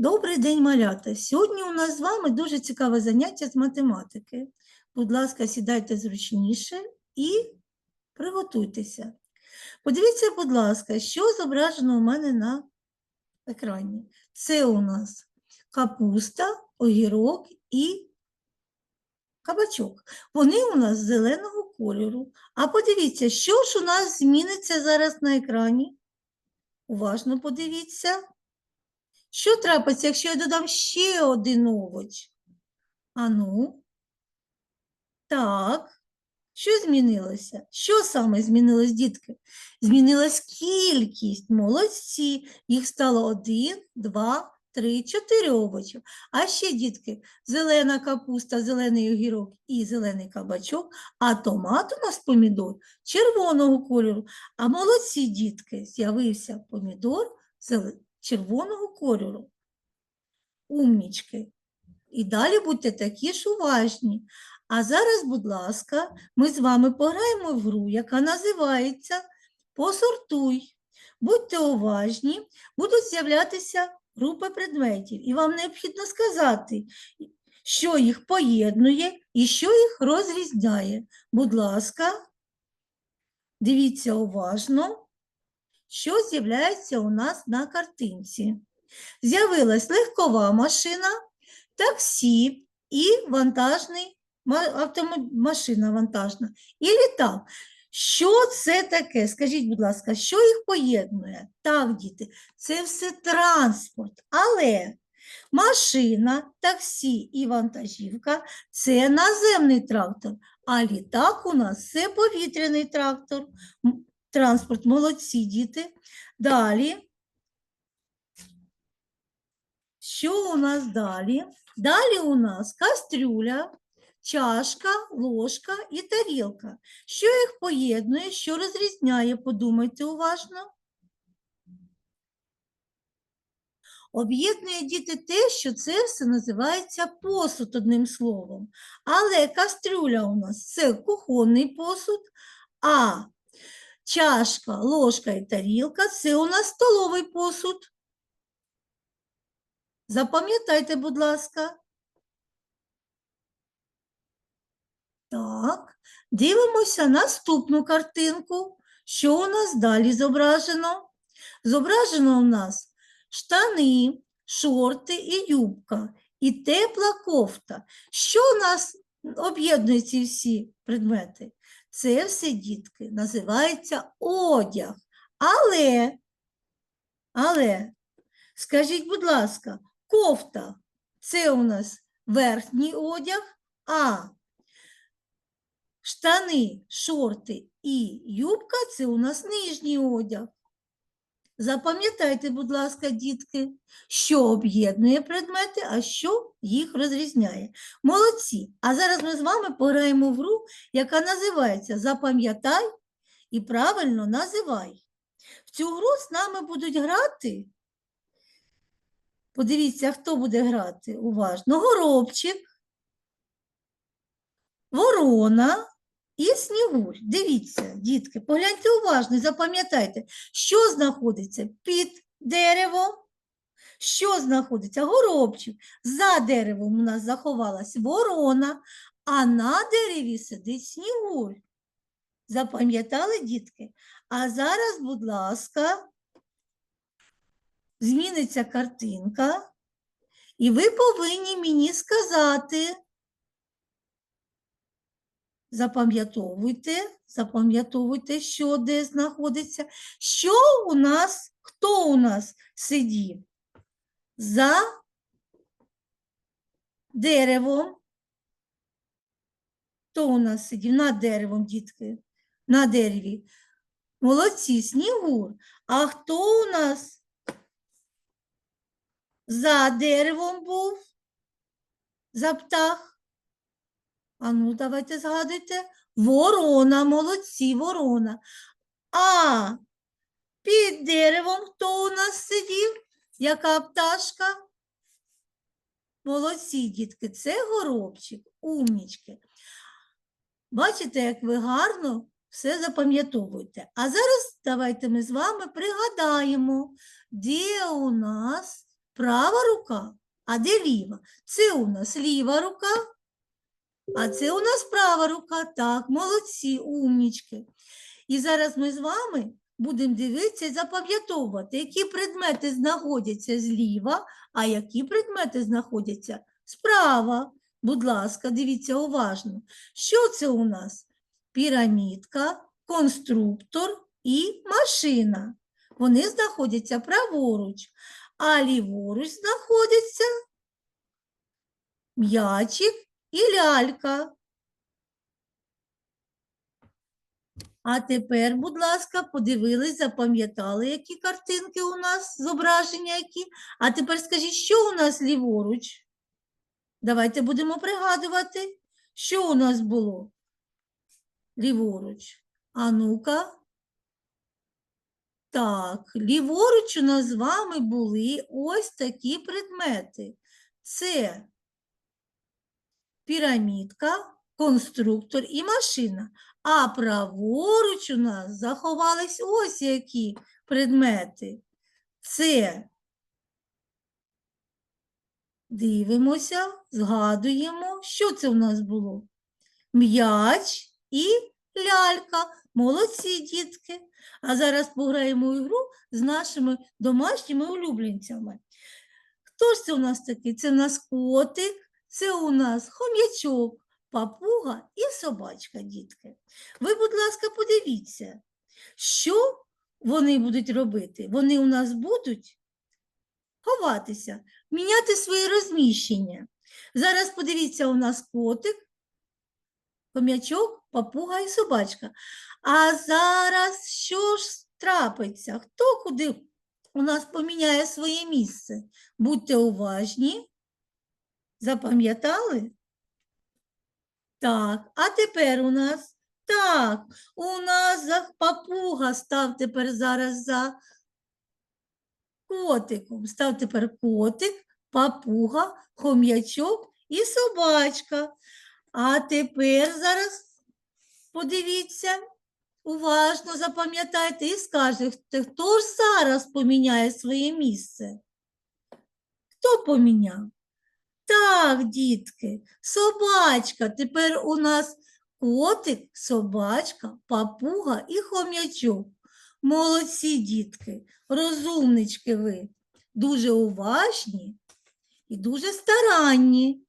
Добрий день, малята! Сьогодні у нас з вами дуже цікаве заняття з математики. Будь ласка, сідайте зручніше і приготуйтеся. Подивіться, будь ласка, що зображено у мене на екрані. Це у нас капуста, огірок і кабачок. Вони у нас зеленого кольору. А подивіться, що ж у нас зміниться зараз на екрані? Уважно подивіться. Що трапиться, якщо я додам ще один овоч? Ану. Так. Що змінилося? Що саме змінилось, дітки? Змінилась кількість. Молодці. Їх стало один, два, три, чотири овочі. А ще, дітки, зелена капуста, зелений огірок і зелений кабачок, а томат у нас помідор червоного кольору. А молодці, дітки, з'явився помідор зеле- червоного кольору. Умнічки. І далі будьте такі ж уважні. А зараз, будь ласка, ми з вами пограємо в гру, яка називається Посортуй. Будьте уважні, будуть з'являтися групи предметів, і вам необхідно сказати, що їх поєднує і що їх розрізняє. Будь ласка, дивіться уважно, що з'являється у нас на картинці. З'явилась легкова машина, таксі і вантажний ма- машина вантажна, і літак. Що це таке? Скажіть, будь ласка, що їх поєднує? Так, діти, це все транспорт. Але машина, таксі і вантажівка це наземний трактор, а літак у нас це повітряний трактор. Транспорт, молодці діти. Далі. Що у нас далі? Далі у нас кастрюля, чашка, ложка і тарілка. Що їх поєднує, що розрізняє? Подумайте уважно. Об'єднує діти те, що це все називається посуд одним словом. Але кастрюля у нас це кухонний посуд, а чашка, ложка і тарілка це у нас столовий посуд. Запам'ятайте, будь ласка. Так, дивимося наступну картинку. Що у нас далі зображено? Зображено у нас штани, шорти і юбка, і тепла кофта. Що у нас об'єднує ці всі предмети? Це все, дітки, називається одяг. Але, але, скажіть, будь ласка, кофта це у нас верхній одяг, а штани, шорти і юбка це у нас нижній одяг. Запам'ятайте, будь ласка, дітки, що об'єднує предмети, а що їх розрізняє. Молодці! А зараз ми з вами пограємо в гру, яка називається Запам'ятай і правильно називай. В цю гру з нами будуть грати. Подивіться, хто буде грати уважно. Горобчик, ворона і снігурь. Дивіться, дітки, погляньте уважно і запам'ятайте, що знаходиться під деревом, що знаходиться горобчик. За деревом у нас заховалась ворона, а на дереві сидить снігурь. Запам'ятали, дітки? А зараз, будь ласка, зміниться картинка, і ви повинні мені сказати. Запам'ятовуйте, запам'ятовуйте, що де знаходиться. Що у нас, хто у нас сидів? За деревом. Хто у нас сидів? Над деревом, дітки. На дереві. Молодці, снігур. А хто у нас за деревом був? За птах? А ну, давайте згадуйте. Ворона, молодці, ворона. А під деревом хто у нас сидів? Яка пташка? Молодці, дітки, це горобчик, умнічки. Бачите, як ви гарно все запам'ятовуєте. А зараз давайте ми з вами пригадаємо, де у нас права рука, а де ліва? Це у нас ліва рука, а це у нас права рука. Так, молодці, умнічки. І зараз ми з вами будемо дивитися і запам'ятовувати, які предмети знаходяться зліва, а які предмети знаходяться справа. Будь ласка, дивіться уважно. Що це у нас? Пірамідка, конструктор і машина. Вони знаходяться праворуч, а ліворуч знаходиться м'ячик і лялька. А тепер, будь ласка, подивились, запам'ятали, які картинки у нас, зображення які. А тепер скажіть, що у нас ліворуч? Давайте будемо пригадувати, що у нас було ліворуч. А ну-ка. Так, ліворуч у нас з вами були ось такі предмети. Це пірамідка, конструктор і машина. А праворуч у нас заховались ось які предмети. Це дивимося, згадуємо, що це у нас було? М'яч і лялька. Молодці, дітки. А зараз пограємо в ігру з нашими домашніми улюбленцями. Хто ж це у нас такий? Це у нас котик, це у нас хом'ячок, папуга і собачка, дітки. Ви, будь ласка, подивіться, що вони будуть робити? Вони у нас будуть ховатися, міняти своє розміщення. Зараз подивіться, у нас котик, хом'ячок, папуга і собачка. А зараз що ж трапиться? Хто куди у нас поміняє своє місце? Будьте уважні. Запам'ятали? Так, а тепер у нас так, у нас папуга став тепер зараз за котиком. Став тепер котик, папуга, хом'ячок і собачка. А тепер зараз подивіться, уважно запам'ятайте і скажете, хто ж зараз поміняє своє місце? Хто поміняв? Так, дітки, собачка. Тепер у нас котик, собачка, папуга і хом'ячок. Молодці, дітки, розумнички ви, дуже уважні і дуже старанні.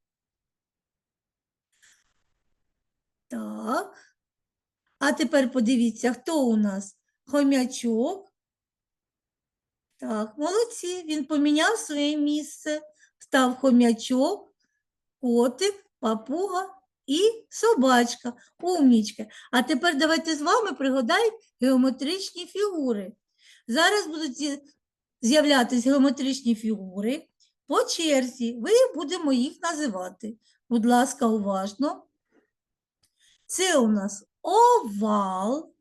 Так. А тепер подивіться, хто у нас? Хом'ячок. Так, молодці, він поміняв своє місце став хом'ячок, котик, папуга і собачка, умнічка. А тепер давайте з вами пригадаємо геометричні фігури. Зараз будуть з'являтися геометричні фігури по черзі. Ви будемо їх називати. Будь ласка, уважно. Це у нас овал.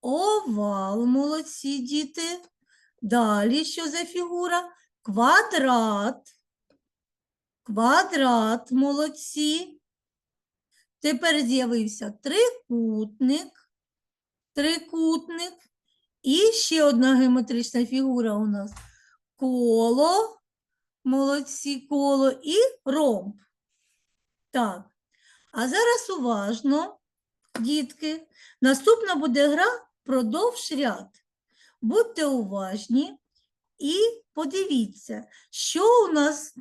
Овал, молодці діти. Далі що за фігура? Квадрат. Квадрат, молодці. Тепер з'явився трикутник. Трикутник. І ще одна геометрична фігура у нас. Коло, молодці, коло і ромб. Так. А зараз уважно, дітки. Наступна буде гра продовж ряд. Будьте уважні. І подивіться, що у нас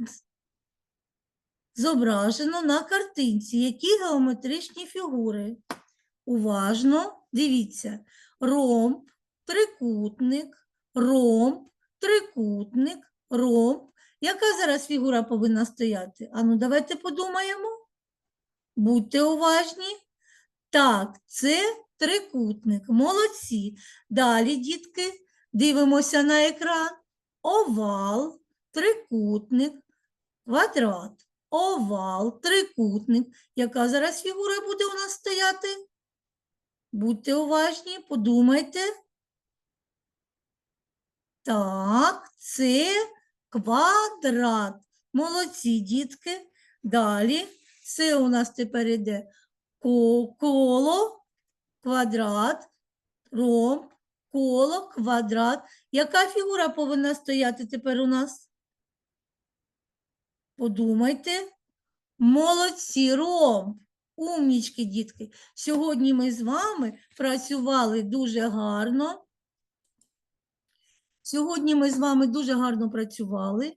зображено на картинці, які геометричні фігури. Уважно дивіться. Ромб, трикутник, ромб, трикутник, ромб. Яка зараз фігура повинна стояти? Ану, давайте подумаємо. Будьте уважні. Так, це трикутник. Молодці. Далі, дітки, дивимося на екран овал, трикутник, квадрат, овал, трикутник. Яка зараз фігура буде у нас стояти? Будьте уважні, подумайте. Так, це квадрат. Молодці, дітки. Далі це у нас тепер ко- коло, квадрат, ромб, коло, квадрат. Яка фігура повинна стояти тепер у нас? Подумайте. Молодці, ром. Умнічки, дітки. Сьогодні ми з вами працювали дуже гарно. Сьогодні ми з вами дуже гарно працювали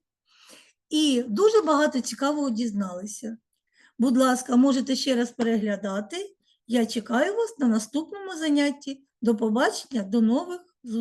і дуже багато цікавого дізналися. Будь ласка, можете ще раз переглядати. Я чекаю вас на наступному занятті. До побачення, до нових